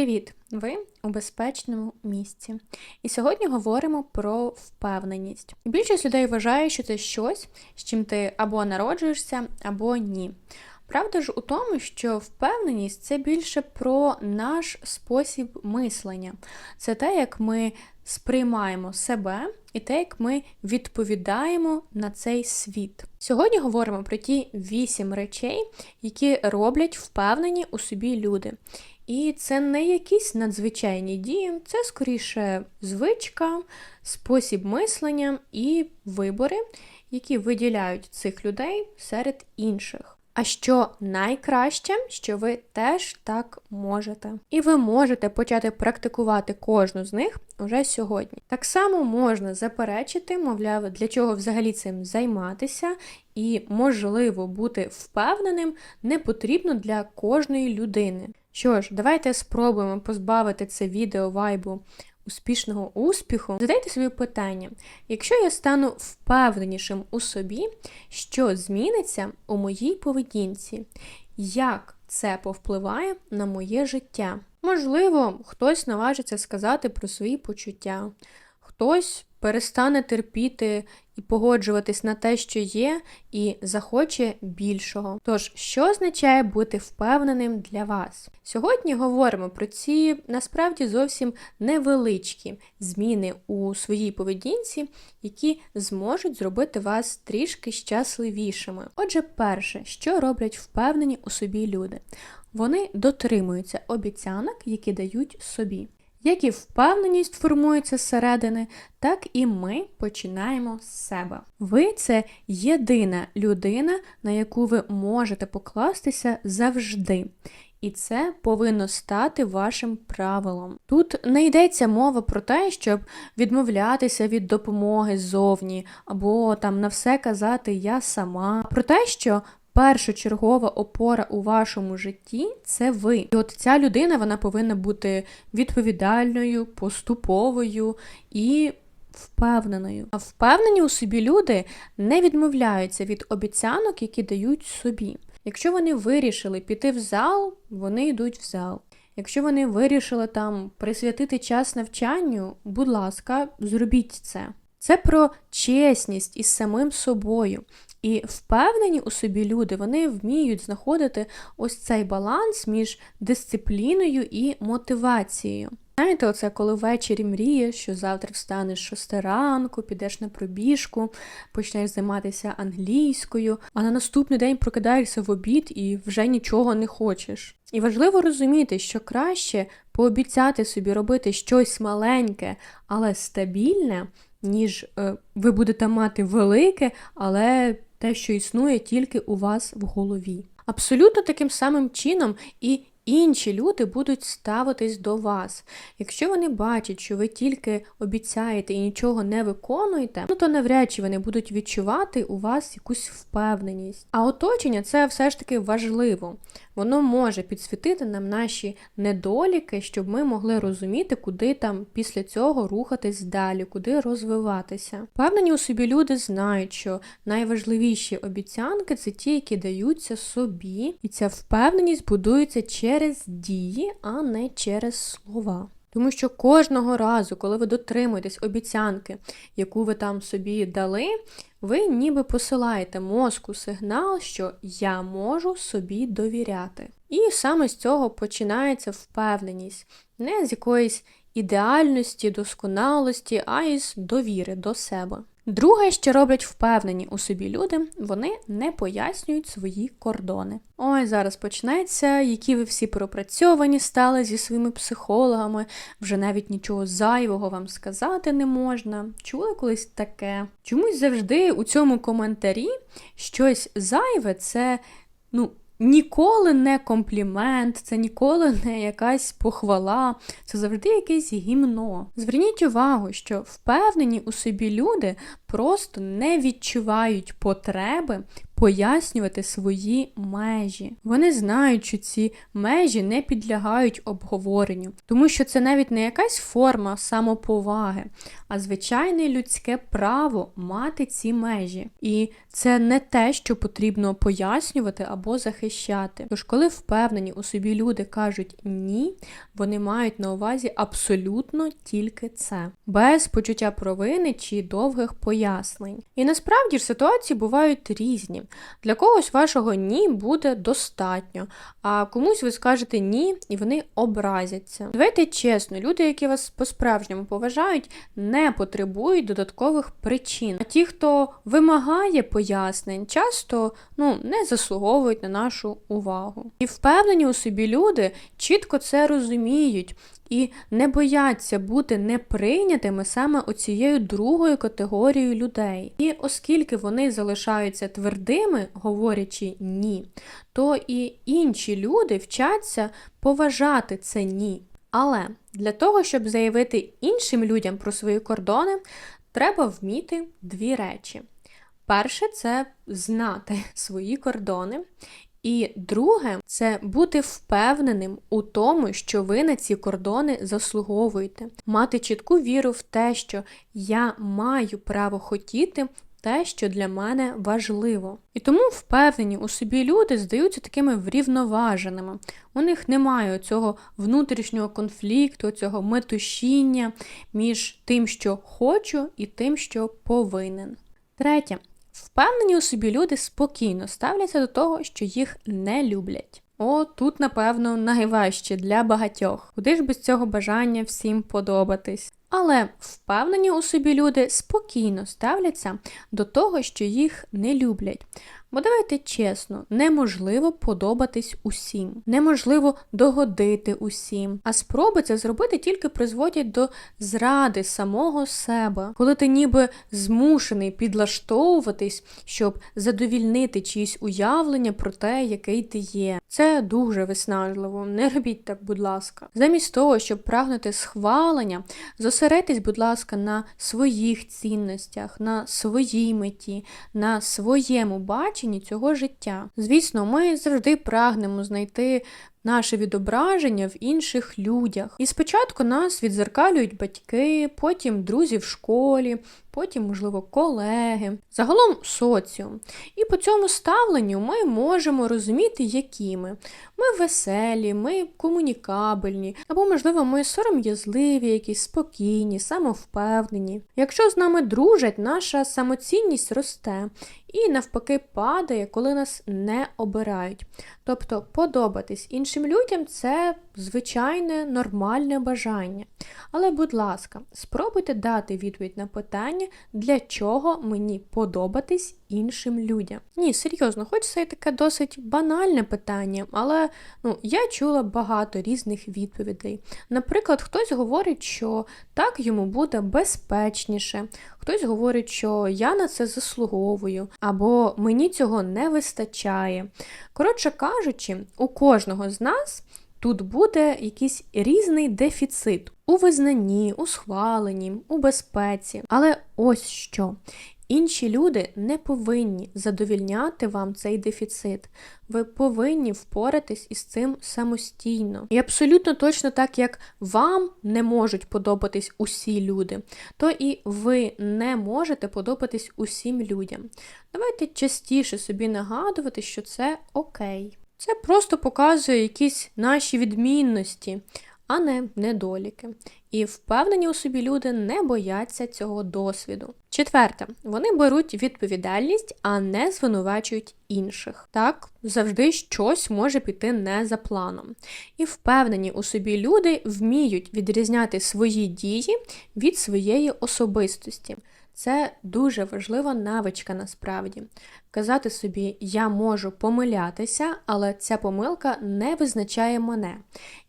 Привіт! Ви у безпечному місці. І сьогодні говоримо про впевненість. Більшість людей вважає, що це щось, з чим ти або народжуєшся, або ні. Правда ж у тому, що впевненість це більше про наш спосіб мислення. Це те, як ми сприймаємо себе і те, як ми відповідаємо на цей світ. Сьогодні говоримо про ті вісім речей, які роблять впевнені у собі люди. І це не якісь надзвичайні дії, це скоріше звичка, спосіб мислення і вибори, які виділяють цих людей серед інших. А що найкраще, що ви теж так можете. І ви можете почати практикувати кожну з них уже сьогодні. Так само можна заперечити, мовляв, для чого взагалі цим займатися, і можливо бути впевненим не потрібно для кожної людини. Що ж, давайте спробуємо позбавити це відео вайбу успішного успіху. Задайте собі питання: якщо я стану впевненішим у собі, що зміниться у моїй поведінці? Як це повпливає на моє життя? Можливо, хтось наважиться сказати про свої почуття, хтось перестане терпіти і погоджуватись на те, що є, і захоче більшого. Тож, що означає бути впевненим для вас? Сьогодні говоримо про ці насправді зовсім невеличкі зміни у своїй поведінці, які зможуть зробити вас трішки щасливішими. Отже, перше, що роблять впевнені у собі люди. Вони дотримуються обіцянок, які дають собі. Як і впевненість формується зсередини, так і ми починаємо з себе. Ви це єдина людина, на яку ви можете покластися завжди. І це повинно стати вашим правилом. Тут не йдеться мова про те, щоб відмовлятися від допомоги ззовні, або там на все казати я сама, про те, що першочергова опора у вашому житті це ви. І от ця людина вона повинна бути відповідальною, поступовою і впевненою. А впевнені у собі люди не відмовляються від обіцянок, які дають собі. Якщо вони вирішили піти в зал, вони йдуть в зал. Якщо вони вирішили там присвятити час навчанню, будь ласка, зробіть це. Це про чесність із самим собою. І впевнені у собі люди, вони вміють знаходити ось цей баланс між дисципліною і мотивацією. Знаєте, оце коли ввечері мрієш, що завтра встанеш 6 ранку, підеш на пробіжку, почнеш займатися англійською, а на наступний день прокидаєшся в обід і вже нічого не хочеш. І важливо розуміти, що краще пообіцяти собі робити щось маленьке, але стабільне, ніж е, ви будете мати велике, але те, що існує тільки у вас в голові. Абсолютно таким самим чином і інші люди будуть ставитись до вас. Якщо вони бачать, що ви тільки обіцяєте і нічого не виконуєте, ну то навряд чи вони будуть відчувати у вас якусь впевненість. А оточення це все ж таки важливо. Воно може підсвітити нам наші недоліки, щоб ми могли розуміти, куди там після цього рухатись далі, куди розвиватися. Впевнені у собі люди знають, що найважливіші обіцянки це ті, які даються собі, і ця впевненість будується через дії, а не через слова. Тому що кожного разу, коли ви дотримуєтесь обіцянки, яку ви там собі дали, ви ніби посилаєте мозку сигнал, що я можу собі довіряти. І саме з цього починається впевненість, не з якоїсь ідеальності, досконалості, а із довіри до себе. Друге, що роблять впевнені у собі люди, вони не пояснюють свої кордони. Ой, зараз почнеться, які ви всі пропрацьовані стали зі своїми психологами, вже навіть нічого зайвого вам сказати не можна. Чули колись таке? Чомусь завжди у цьому коментарі щось зайве це, ну, Ніколи не комплімент, це ніколи не якась похвала, це завжди якесь гімно. Зверніть увагу, що впевнені у собі люди просто не відчувають потреби пояснювати свої межі. Вони знають, що ці межі не підлягають обговоренню, тому що це навіть не якась форма самоповаги, а звичайне людське право мати ці межі. І це не те, що потрібно пояснювати або захищати. Тож, коли впевнені у собі люди кажуть ні, вони мають на увазі абсолютно тільки це, без почуття провини чи довгих пояснень. І насправді ж ситуації бувають різні. Для когось вашого ні буде достатньо, а комусь ви скажете ні, і вони образяться. Давайте чесно, люди, які вас по-справжньому поважають, не потребують додаткових причин. А ті, хто вимагає пояснень, часто ну, не заслуговують на нашу увагу. І впевнені у собі люди чітко це розуміють і не бояться бути неприйнятими саме оцією другою категорією людей. І оскільки вони залишаються твердими, говорячи ні, то і інші люди вчаться поважати це ні. Але для того, щоб заявити іншим людям про свої кордони, треба вміти дві речі. Перше це знати свої кордони. І друге, це бути впевненим у тому, що ви на ці кордони заслуговуєте, мати чітку віру в те, що я маю право хотіти те, що для мене важливо. І тому впевнені у собі люди здаються такими врівноваженими. У них немає цього внутрішнього конфлікту, цього метушіння між тим, що хочу, і тим, що повинен. Третє. Впевнені у собі люди спокійно ставляться до того, що їх не люблять. О, тут, напевно, найважче для багатьох. Куди ж без цього бажання всім подобатись? Але впевнені у собі люди спокійно ставляться до того, що їх не люблять. Бо давайте чесно, неможливо подобатись усім, неможливо догодити усім. А спроби це зробити тільки призводять до зради самого себе, коли ти ніби змушений підлаштовуватись, щоб задовільнити чиїсь уявлення про те, який ти є. Це дуже виснажливо. Не робіть так, будь ласка. Замість того, щоб прагнути схвалення, зосередьтесь, будь ласка, на своїх цінностях, на своїй меті, на своєму баченні цього життя. Звісно, ми завжди прагнемо знайти наше відображення в інших людях. І спочатку нас відзеркалюють батьки, потім друзі в школі, потім, можливо, колеги, загалом соціум. І по цьому ставленню ми можемо розуміти, які ми. Ми веселі, ми комунікабельні, або, можливо, ми сором'язливі, якісь спокійні, самовпевнені. Якщо з нами дружать, наша самоцінність росте і навпаки падає, коли нас не обирають. Тобто подобатись іншим людям це звичайне нормальне бажання. Але, будь ласка, спробуйте дати відповідь на питання, для чого мені подобатись іншим людям. Ні, серйозно, хоч це таке досить банальне питання, але ну, я чула багато різних відповідей. Наприклад, хтось говорить, що так йому буде безпечніше, хтось говорить, що я на це заслуговую, або мені цього не вистачає. Коротше кажучи, у кожного з нас. Тут буде якийсь різний дефіцит у визнанні, у схваленні, у безпеці. Але ось що. Інші люди не повинні задовільняти вам цей дефіцит. Ви повинні впоратись із цим самостійно. І абсолютно точно так, як вам не можуть подобатись усі люди, то і ви не можете подобатись усім людям. Давайте частіше собі нагадувати, що це окей. Це просто показує якісь наші відмінності, а не недоліки. І впевнені у собі люди не бояться цього досвіду. Четверте, вони беруть відповідальність, а не звинувачують інших. Так, завжди щось може піти не за планом. І впевнені у собі люди вміють відрізняти свої дії від своєї особистості. Це дуже важлива навичка насправді. Казати собі, я можу помилятися, але ця помилка не визначає мене.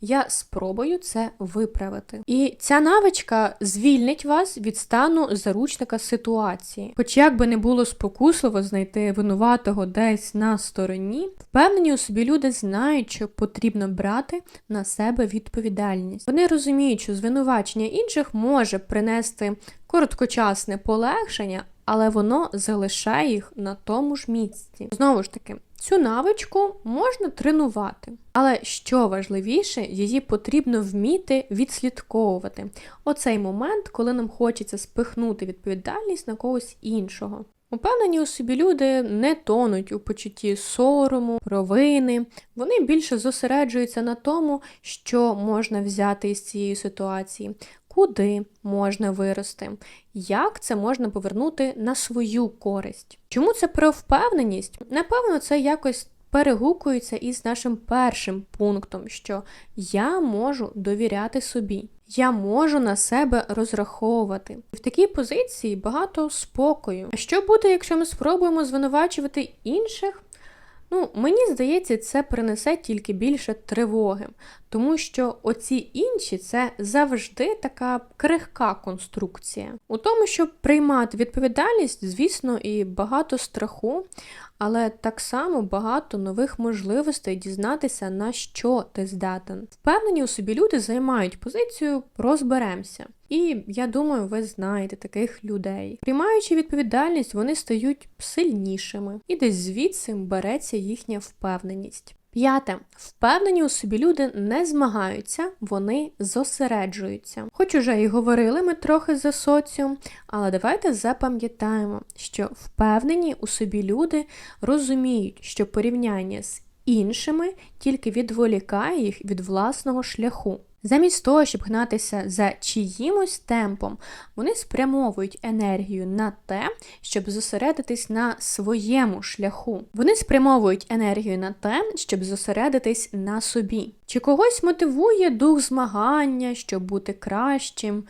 Я спробую це виправити. І ця навичка звільнить вас від стану заручника ситуації. Хоч як би не було спокусливо знайти винуватого десь на стороні, впевнені у собі люди знають, що потрібно брати на себе відповідальність. Вони розуміють, що звинувачення інших може принести короткочасне полегшення але воно залишає їх на тому ж місці. Знову ж таки, цю навичку можна тренувати, але що важливіше, її потрібно вміти відслідковувати. Оцей момент, коли нам хочеться спихнути відповідальність на когось іншого. Упевнені у собі люди не тонуть у почутті сорому, провини. Вони більше зосереджуються на тому, що можна взяти із цієї ситуації, куди можна вирости, як це можна повернути на свою користь. Чому це про впевненість? Напевно, це якось перегукується із нашим першим пунктом, що я можу довіряти собі. Я можу на себе розраховувати. В такій позиції багато спокою. А що буде, якщо ми спробуємо звинувачувати інших? Ну, мені здається, це принесе тільки більше тривоги, тому що оці інші це завжди така крихка конструкція. У тому, щоб приймати відповідальність, звісно, і багато страху, але так само багато нових можливостей дізнатися, на що ти здатен. Впевнені у собі люди займають позицію розберемося. І я думаю, ви знаєте таких людей. Приймаючи відповідальність, вони стають сильнішими, і десь звідси береться їхня впевненість. П'яте, впевнені у собі люди не змагаються, вони зосереджуються. Хоч уже і говорили ми трохи за соціум, але давайте запам'ятаємо, що впевнені у собі люди розуміють, що порівняння з іншими тільки відволікає їх від власного шляху. Замість того, щоб гнатися за чиїмось темпом, вони спрямовують енергію на те, щоб зосередитись на своєму шляху. Вони спрямовують енергію на те, щоб зосередитись на собі. Чи когось мотивує дух змагання, щоб бути кращим?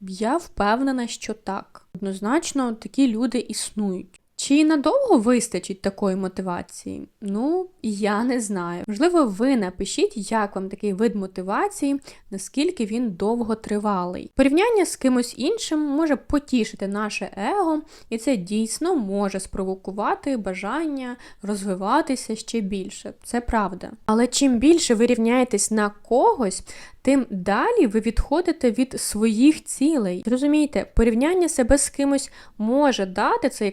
Я впевнена, що так. Однозначно, такі люди існують. Чи надовго вистачить такої мотивації? Ну, я не знаю. Можливо, ви напишіть, як вам такий вид мотивації, наскільки він довготривалий. Порівняння з кимось іншим може потішити наше его, і це дійсно може спровокувати бажання розвиватися ще більше. Це правда. Але чим більше ви рівняєтесь на когось, тим далі ви відходите від своїх цілей. Зрозумійте, порівняння себе з кимось може дати цей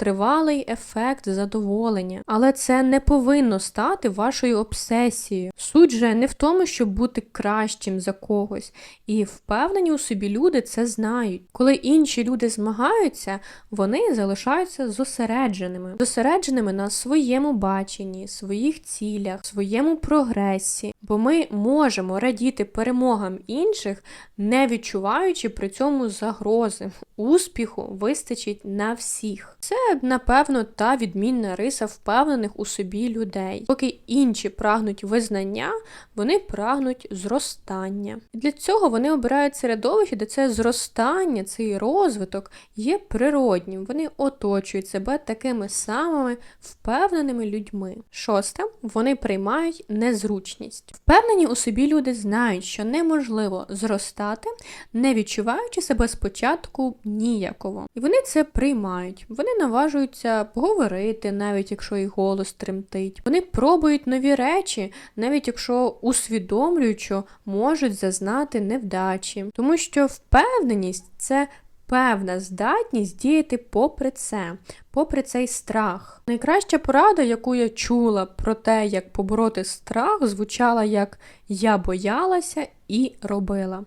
короткотривалий ефект задоволення, але це не повинно стати вашою обсесією. Суть же не в тому, щоб бути кращим за когось. І впевнені у собі люди це знають. Коли інші люди змагаються, вони залишаються зосередженими, зосередженими на своєму баченні, своїх цілях, своєму прогресі, бо ми можемо радіти перемогам інших, не відчуваючи при цьому загрози. Успіху вистачить на всіх. Це, напевно, та відмінна риса впевнених у собі людей. Поки інші прагнуть визнання, вони прагнуть зростання. І для цього вони обирають середовище, де це зростання, цей розвиток є природнім. Вони оточують себе такими самими впевненими людьми. Шосте, вони приймають незручність. Впевнені у собі люди знають, що неможливо зростати, не відчуваючи себе спочатку ніяково. І вони це приймають. Вони наважуються поговорити, навіть якщо їх голос тремтить. Вони пробують нові речі, навіть якщо усвідомлюють, що можуть зазнати невдачі, тому що впевненість це певна здатність діяти попри це, попри цей страх. Найкраща порада, яку я чула про те, як побороти страх, звучала як я боялася і робила.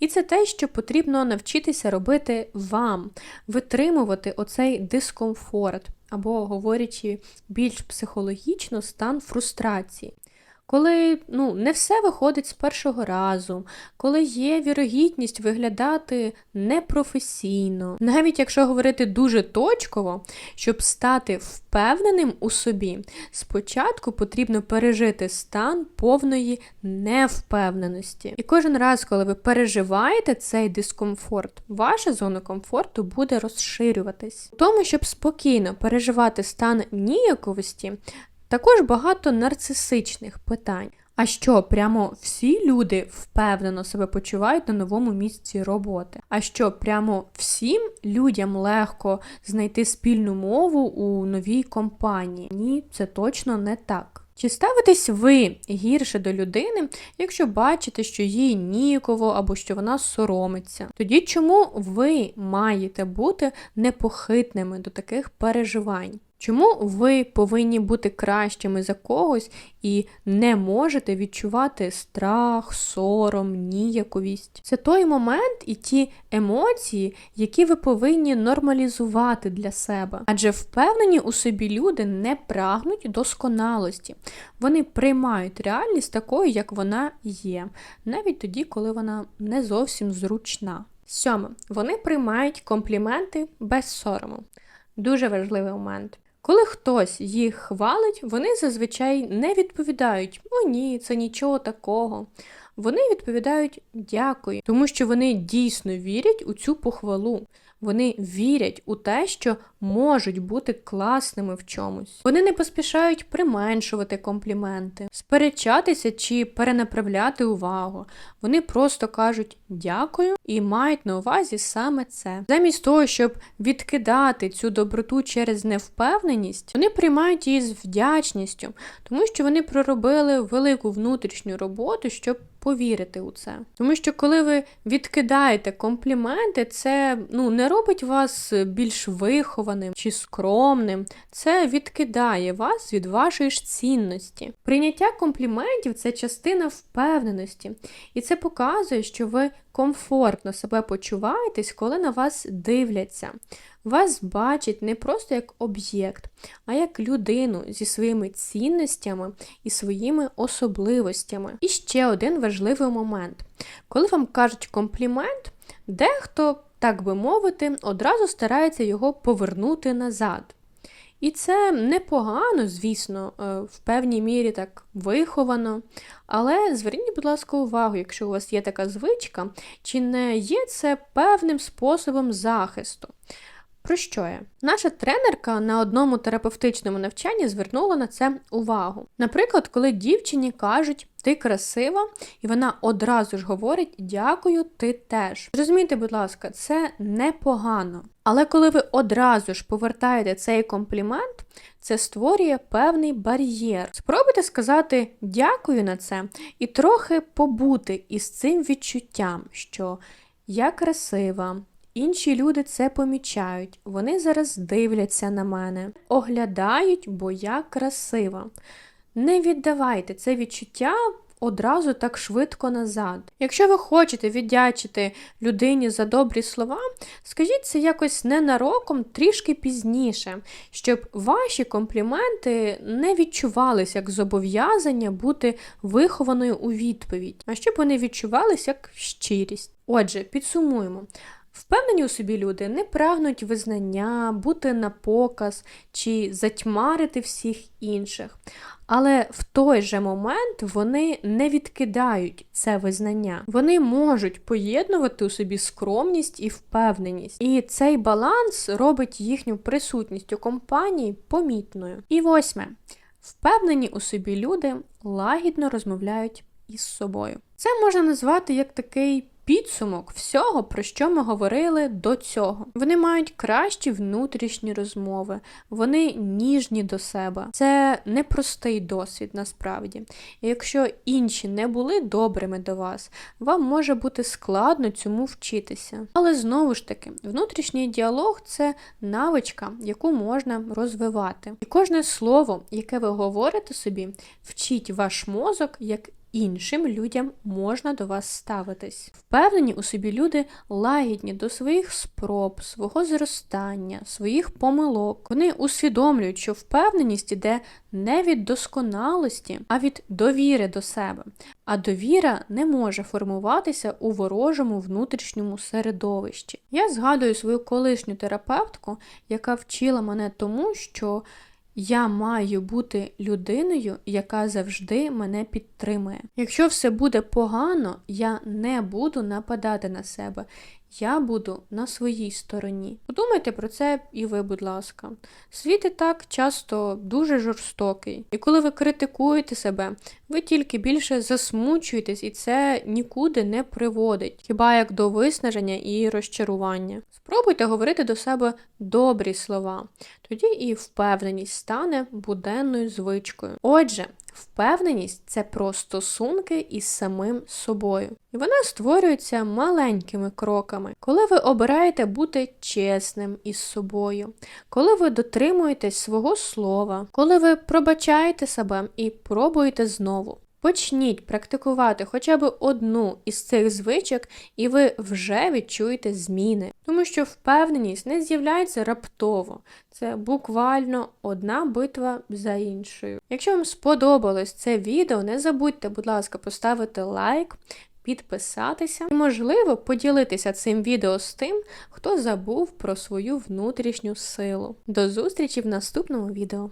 І це те, що потрібно навчитися робити вам, витримувати оцей дискомфорт, або, говорячи більш психологічно, стан фрустрації коли ну, не все виходить з першого разу, коли є вірогідність виглядати непрофесійно. Навіть якщо говорити дуже точково, щоб стати впевненим у собі, спочатку потрібно пережити стан повної невпевненості. І кожен раз, коли ви переживаєте цей дискомфорт, ваша зона комфорту буде розширюватись. У тому, щоб спокійно переживати стан ніяковості, також багато нарцисичних питань. А що, прямо всі люди впевнено себе почувають на новому місці роботи? А що, прямо всім людям легко знайти спільну мову у новій компанії? Ні, це точно не так. Чи ставитесь ви гірше до людини, якщо бачите, що їй ніково або що вона соромиться? Тоді чому ви маєте бути непохитними до таких переживань? Чому ви повинні бути кращими за когось і не можете відчувати страх, сором, ніяковість? Це той момент і ті емоції, які ви повинні нормалізувати для себе. Адже впевнені у собі люди не прагнуть досконалості. Вони приймають реальність такою, як вона є, навіть тоді, коли вона не зовсім зручна. Сьоме, вони приймають компліменти без сорому. Дуже важливий момент. Коли хтось їх хвалить, вони зазвичай не відповідають О, ні, це нічого такого. Вони відповідають дякую, тому що вони дійсно вірять у цю похвалу. Вони вірять у те, що можуть бути класними в чомусь. Вони не поспішають применшувати компліменти, сперечатися чи перенаправляти увагу. Вони просто кажуть дякую і мають на увазі саме це. Замість того, щоб відкидати цю доброту через невпевненість, вони приймають її з вдячністю, тому що вони проробили велику внутрішню роботу, щоб повірити у це. Тому що коли ви відкидаєте компліменти, це ну не робить вас більш вихованим чи скромним. Це відкидає вас від вашої ж цінності. Прийняття компліментів це частина впевненості, і це показує, що ви комфортно себе почуваєтесь, коли на вас дивляться. Вас бачать не просто як об'єкт, а як людину зі своїми цінностями і своїми особливостями. І ще один важливий момент. Коли вам кажуть комплімент, дехто, так би мовити, одразу старається його повернути назад. І це непогано, звісно, е, в певній мірі так виховано. Але зверніть, будь ласка, увагу, якщо у вас є така звичка, чи не є це певним способом захисту. Про що я? Наша тренерка на одному терапевтичному навчанні звернула на це увагу. Наприклад, коли дівчині кажуть ти красива, і вона одразу ж говорить дякую, ти теж. Зрозумійте, будь ласка, це непогано. Але коли ви одразу ж повертаєте цей комплімент, це створює певний бар'єр. Спробуйте сказати дякую на це і трохи побути із цим відчуттям, що я красива. Інші люди це помічають, вони зараз дивляться на мене, оглядають, бо я красива. Не віддавайте це відчуття одразу так швидко назад. Якщо ви хочете віддячити людині за добрі слова, скажіть це якось ненароком трішки пізніше, щоб ваші компліменти не відчувалися як зобов'язання бути вихованою у відповідь, а щоб вони відчувалися як щирість. Отже, підсумуємо. Впевнені у собі люди не прагнуть визнання, бути на показ чи затьмарити всіх інших. Але в той же момент вони не відкидають це визнання. Вони можуть поєднувати у собі скромність і впевненість. І цей баланс робить їхню присутність у компанії помітною. І восьме. Впевнені у собі люди лагідно розмовляють із собою. Це можна назвати як такий підсумок всього, про що ми говорили до цього. Вони мають кращі внутрішні розмови, вони ніжні до себе. Це непростий досвід насправді. І якщо інші не були добрими до вас, вам може бути складно цьому вчитися. Але знову ж таки, внутрішній діалог це навичка, яку можна розвивати. І кожне слово, яке ви говорите собі, вчить ваш мозок як іншим людям можна до вас ставитись. Впевнені у собі люди лагідні до своїх спроб, свого зростання, своїх помилок. Вони усвідомлюють, що впевненість іде не від досконалості, а від довіри до себе. А довіра не може формуватися у ворожому внутрішньому середовищі. Я згадую свою колишню терапевтку, яка вчила мене тому, що я маю бути людиною, яка завжди мене підтримує. Якщо все буде погано, я не буду нападати на себе. Я буду на своїй стороні. Подумайте про це і ви, будь ласка. Світ і так часто дуже жорстокий. І коли ви критикуєте себе, ви тільки більше засмучуєтесь, і це нікуди не приводить, хіба як до виснаження і розчарування. Спробуйте говорити до себе добрі слова, тоді і впевненість стане буденною звичкою. Отже, впевненість це про стосунки із самим собою. І вона створюється маленькими кроками, коли ви обираєте бути чесним із собою, коли ви дотримуєтесь свого слова, коли ви пробачаєте себе і пробуєте знову. Почніть практикувати хоча б одну із цих звичок, і ви вже відчуєте зміни. Тому що впевненість не з'являється раптово, це буквально одна битва за іншою. Якщо вам сподобалось це відео, не забудьте, будь ласка, поставити лайк, підписатися і, можливо, поділитися цим відео з тим, хто забув про свою внутрішню силу. До зустрічі в наступному відео.